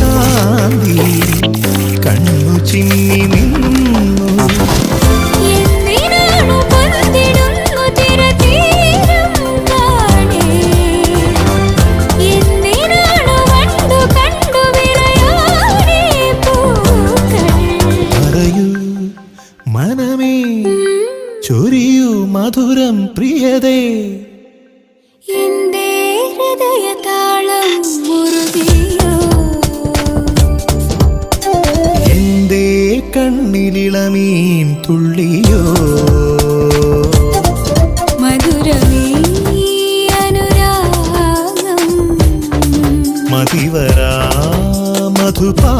കാന്തി കണ്ണു ചിമ്മി നിന്നു. മനമേ ചൊരിയൂ മധുരം പ്രിയതേ. എന്റെ കണ്ണിലിളമീൻ തുള്ളിയോ? മധുരമീ അനുരാഗം. മതിവരാ മധുപാ